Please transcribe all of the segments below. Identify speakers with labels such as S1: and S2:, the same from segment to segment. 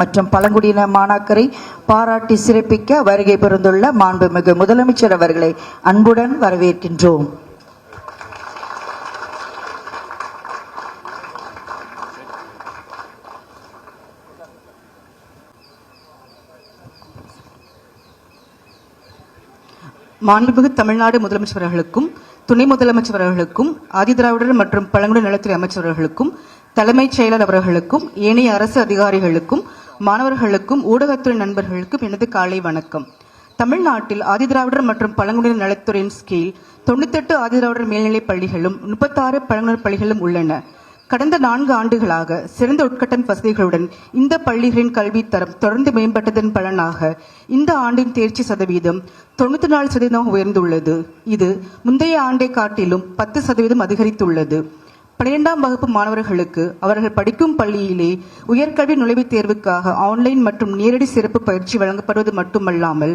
S1: மற்றும் பழங்குடியின மாணாக்கரை பாராட்டி சிறப்பிக்க வருகை பெருந்துள்ள மாண்புமிகு முதலமைச்சர் அவர்களை அன்புடன் வரவேற்கின்றோம்.
S2: மாண்புமிகு தமிழ்நாடு முதலமைச்சர் அவர்களுக்கும் துணை முதலமைச்சர் அவர்களுக்கும் ஆதிதிராவிடர் மற்றும் பழங்குடி நலத்துறை அமைச்சர் அவர்களுக்கும் தலைமைச் செயலர் அவர்களுக்கும் ஏனைய அரசு அதிகாரிகளுக்கும் மாணவர்களுக்கும் ஊடகத்துறை நண்பர்களுக்கும் எனது காலை வணக்கம். தமிழ்நாட்டில் ஆதிதிராவிடர் மற்றும் பழங்குடியினர் நலத்துறையின் கீழ் தொண்ணூத்தெட்டு ஆதிதிராவிடர் மேல்நிலைப் பள்ளிகளும் முப்பத்தாறு பழங்குடியினர் பள்ளிகளும் உள்ளன. கடந்த நான்கு ஆண்டுகளாக சிறந்த உட்கட்டன் வசதிகளுடன் இந்த பள்ளிகளின் கல்வித் தரம் தொடர்ந்து மேம்பட்டதன் பலனாக இந்த ஆண்டின் தேர்ச்சி சதவீதம் தொண்ணூத்தி நாலு சதவீதம் உயர்ந்துள்ளது. இது முந்தைய ஆண்டை காட்டிலும் பத்து சதவீதம் அதிகரித்துள்ளது. பன்னிரெண்டாம் வகுப்பு மாணவர்களுக்கு அவர்கள் படிக்கும் பள்ளியிலே உயர்கல்வி நுழைவுத் தேர்வுக்காக ஆன்லைன் மற்றும் நேரடி சிறப்பு பயிற்சி வழங்கப்படுவது மட்டுமல்லாமல்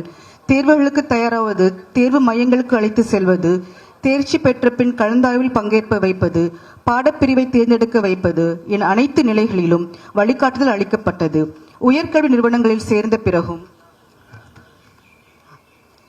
S2: தேர்வுகளுக்கு தயாராவது தேர்வு மையங்களுக்கு அழைத்து செல்வது தேர்ச்சி பெற்ற பின் கலந்தாய்வில் பங்கேற்ப வைப்பது பாடப்பிரிவை தேர்ந்தெடுக்க வைப்பது என அனைத்து நிலைகளிலும் வழிகாட்டுதல் அளிக்கப்பட்டது. உயர்கல்வி நிறுவனங்களில் சேர்ந்த பிறகும்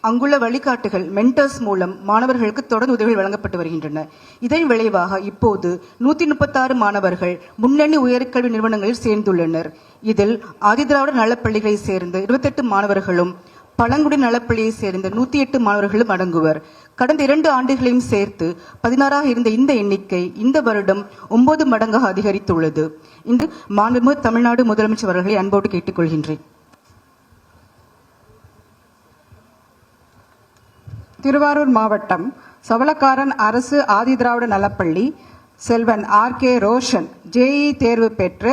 S2: அங்குள்ள வழிகாட்டுகள் மென்டர்ஸ் மூலம் மாணவர்களுக்கு தொடர்ந்து உதவிகள் வழங்கப்பட்டு வருகின்றன. இதன் விளைவாக இப்போது நூத்தி முப்பத்தாறு மாணவர்கள் முன்னணி உயர்கல்வி நிறுவனங்களில் சேர்ந்துள்ளனர். இதில் ஆதிதிராவிட நலப்பள்ளிகளை சேர்ந்த இருபத்தெட்டு மாணவர்களும் பழங்குடி நலப்பள்ளியை சேர்ந்த நூத்தி எட்டு மாணவர்களும் அடங்குவர். கடந்த இரண்டு ஆண்டுகளையும் சேர்த்து பதினாறாக இருந்த இந்த எண்ணிக்கை இந்த வருடம் ஒன்பது மடங்காக அதிகரித்துள்ளது. இன்று மாண்புமிகு தமிழ்நாடு முதலமைச்சர் அவர்களை அன்போடு கேட்டுக்கொள்கின்றேன்.
S3: திருவாரூர் மாவட்டம் சவளக்காரன் அரசு ஆதிதிராவிட நலப்பள்ளி செல்வன் ஆர் கே ரோஷன் ஜேஇ தேர்வு பெற்று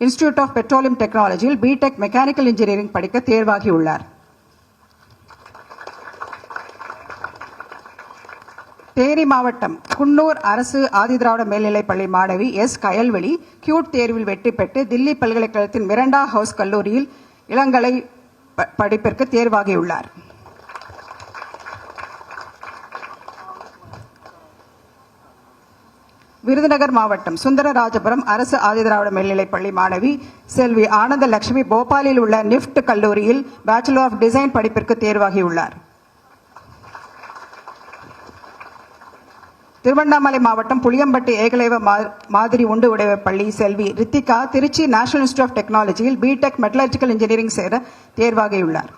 S3: இன்ஸ்டிடியூட் ஆஃப் பெட்ரோலியம் டெக்னாலஜியில் பிடெக் மெக்கானிக்கல் இன்ஜினியரிங் படிக்க தேர்வாகியுள்ளார். தேனி மாவட்டம் குன்னூர் அரசு ஆதிதிராவிட மேல்நிலைப் பள்ளி மாணவி எஸ் கயல்வெளி கியூட் தேர்வில் வெற்றி பெற்று தில்லி பல்கலைக்கழகத்தின் மிரண்டா ஹவுஸ் கல்லூரியில் இளங்கலை ப- படிப்பிற்கு தேர்வாகியுள்ளார். விருதுநகர் மாவட்டம் சுந்தரராஜபுரம் அரசு ஆதிதிராவிட மேல்நிலைப்பள்ளி மாணவி செல்வி ஆனந்த லட்சுமி போபாலில் உள்ள நிஃப்ட் கல்லூரியில் பேச்சுலர் ஆஃப் டிசைன் படிப்பிற்கு தேர்வாகியுள்ளார். திருவண்ணாமலை மாவட்டம் புளியம்பட்டி ஏகலைவ மா- மாதிரி உண்டு உடைவ பள்ளி செல்வி Rithika Tiruchi national institute of டெக்னாலஜியில் பிடெக் மெட்டலர்ஜிக்கல் இன்ஜினியரிங் சேர தேர்வாகியுள்ளார்.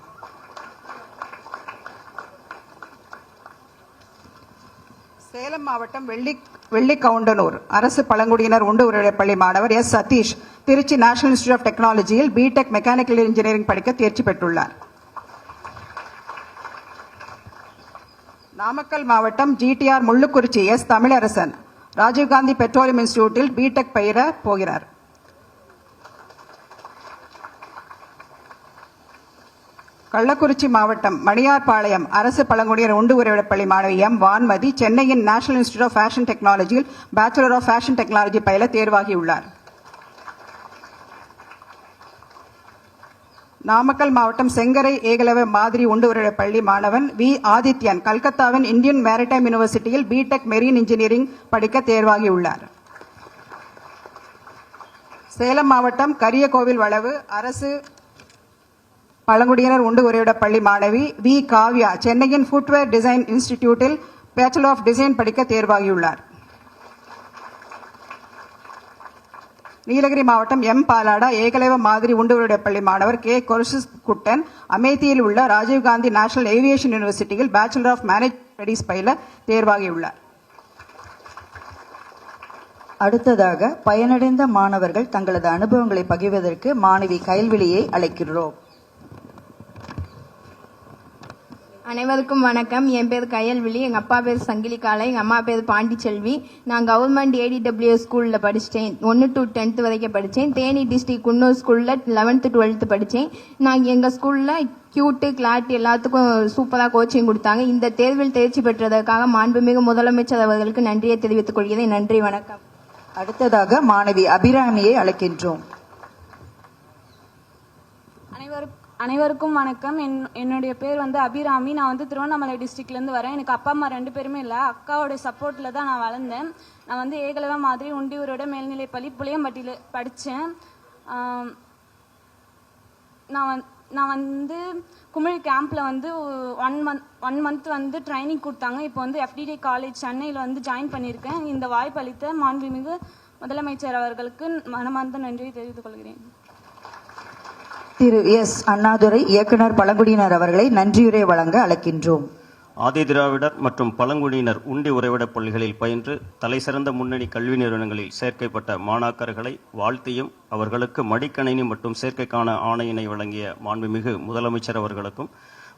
S3: சேலம் மாவட்டம் வெள்ளி வெள்ளிக்கவுண்டனூர் அரசு பழங்குடியினர் உண்டு உறைவிடப் பள்ளி மாணவர் S. Sathish Tiruchi national institute of டெக்னாலஜியில் பிடெக் மெக்கானிக்கல் இன்ஜினியரிங் படிக்க தேர்ச்சி பெற்றுள்ளார். நாமக்கல் மாவட்டம் GTR Mullukurichi S Tamilarasan. Rajiv Gandhi petroleum இன்ஸ்டியூட்டில் பிடெக் பயிர போகிறார். கள்ளக்குறிச்சி மாவட்டம் மணியார்பாளையம் அரசு பழங்குடியினர் உண்டு உறைவிடப்பள்ளி மாணவி எம். வான்மதி சென்னையின் நேஷனல் இன்ஸ்டியூட் ஆஃப் ஃபேஷன் டெக்னாலஜியில் பேச்சுலர் ஆஃப் ஃபேஷன் டெக்னாலஜி பயில தேர்வாகியுள்ளார். நாமக்கல் மாவட்டம் செங்கரை ஏகலவ மாதிரி உண்டு உறைவிடப் பள்ளி மாணவன் வி. ஆதித்யன் கல்கத்தாவின் இந்தியன் மேரிடைம் யூனிவர்சிட்டியில் பிடெக் மெரீன் இன்ஜினியரிங் படிக்க தேர்வாகியுள்ளார். சேலம் மாவட்டம் கரியகோவில் வளவு அரசு பழங்குடியினர் உண்டு உறைவிடப் பள்ளி மாணவி வி. காவ்யா சென்னையின் ஃபுட்வேர் டிசைன் இன்ஸ்டிடியூட்டில் பேச்சுலர் ஆஃப் டிசைன் படிக்க தேர்வாகியுள்ளார். நீலகிரி மாவட்டம் எம். பாலாடா ஏகலைவ மாதிரி உண்டு பள்ளி மாணவர் கே. கொர்ஷிஸ் குட்டன் அமேத்தியில் உள்ள ராஜீவ்காந்தி நேஷனல் ஏவியேஷன் யூனிவர்சிட்டியில் பேச்சுலர் ஆஃப் மேனேஜ் ஸ்டடீஸ் பயில தேர்வாகியுள்ளார்.
S1: அடுத்ததாக பயனடைந்த மாணவர்கள் தங்களது அனுபவங்களை பகிர்வதற்கு மாணவி கைல்விழியை அழைக்கிறோம்.
S4: அனைவருக்கும் வணக்கம். என் பேர் கயல்விழி. எங்கள் அப்பா பேர் சங்கிலி காலை எங்கள் அம்மா பேர் பாண்டிச்செல்வி. நான் கவர்மெண்ட் ஏடிடபிள்யூ ஸ்கூலில் படித்தேன் ஒன்று டு டென்த்து வரைக்கும் படித்தேன் தேனி டிஸ்ட்ரிக்ட் குன்னூர் ஸ்கூலில் லெவன்த்து டுவெல்த்து படித்தேன் நான் எங்கள் ஸ்கூலில் கியூட்டு கிளாட் எல்லாத்துக்கும் சூப்பராக கோச்சிங் கொடுத்தாங்க. இந்த தேர்வில் தேர்ச்சி பெற்றதற்காக மாண்புமிகு முதலமைச்சர் அவர்களுக்கு நன்றியை தெரிவித்துக் கொள்கிறேன். நன்றி வணக்கம்.
S1: அடுத்ததாக மாணவி அபிராமியை அழைக்கின்றோம்.
S5: அனைவருக்கும் வணக்கம். என் என்னுடைய பேர் வந்து அபிராமி. நான் வந்து திருவண்ணாமலை டிஸ்ட்ரிக்ட்லேருந்து வரேன். எனக்கு அப்பா அம்மா ரெண்டு பேருமே இல்லை. அக்காவோட சப்போர்ட்டில் தான் நான் வளர்ந்தேன். நான் வந்து ஏகலவ மாதிரி உண்டியூரோட மேல்நிலைப்பள்ளி புளியம்பட்டியில் படித்தேன் நான் வந் நான் வந்து குமிழ் கேம்பில் வந்து ஒன் மந்த் ஒன் மந்த் வந்து ட்ரைனிங் கொடுத்தாங்க. இப்போ வந்து எஃப்டிடி காலேஜ் சென்னையில் வந்து ஜாயின் பண்ணியிருக்கேன். இந்த வாய்ப்பு அளித்த மாண்புமிகு முதலமைச்சர் அவர்களுக்கு மனமார்ந்த நன்றியை தெரிவித்துக் கொள்கிறேன்.
S1: திரு எஸ். அண்ணாதுரை இயக்குனர் பழங்குடியினர் அவர்களை நன்றியுரை வழங்க அழைக்கின்றோம்.
S6: ஆதிதிராவிடர் மற்றும் பழங்குடியினர் உண்டி உறைவிடப் பள்ளிகளில் பயின்று தலைசிறந்த முன்னணி கல்வி நிறுவனங்களில் சேர்க்கைப்பட்ட மாணாக்கர்களை வாழ்த்தியும் அவர்களுக்கு மடிக்கணினி மற்றும் சேர்க்கைக்கான ஆணையினை வழங்கிய மாண்புமிகு முதலமைச்சர் அவர்களுக்கும்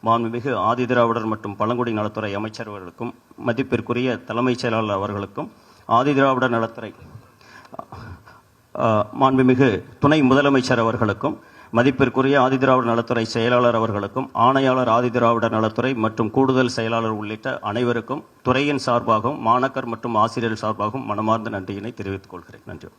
S6: மாண்புமிகு ஆதிதிராவிடர் மற்றும் பழங்குடி நலத்துறை அமைச்சர் அவர்களுக்கும் மதிப்பிற்குரிய தலைமைச் செயலாளர் அவர்களுக்கும் ஆதிதிராவிடர் நலத்துறை மாண்புமிகு துணை முதலமைச்சர் அவர்களுக்கும் மதிப்பிற்குரிய ஆதிதிராவிட நலத்துறை செயலாளர் அவர்களுக்கும் ஆணையாளர் ஆதிதிராவிட நலத்துறை மற்றும் கூடுதல் செயலாளர் உள்ளிட்ட அனைவருக்கும் துறையின் சார்பாகவும் மாணக்கர் மற்றும் ஆசிரியர் சார்பாகவும் மனமார்ந்த நன்றியினை தெரிவித்துக் கொள்கிறேன். நன்றி.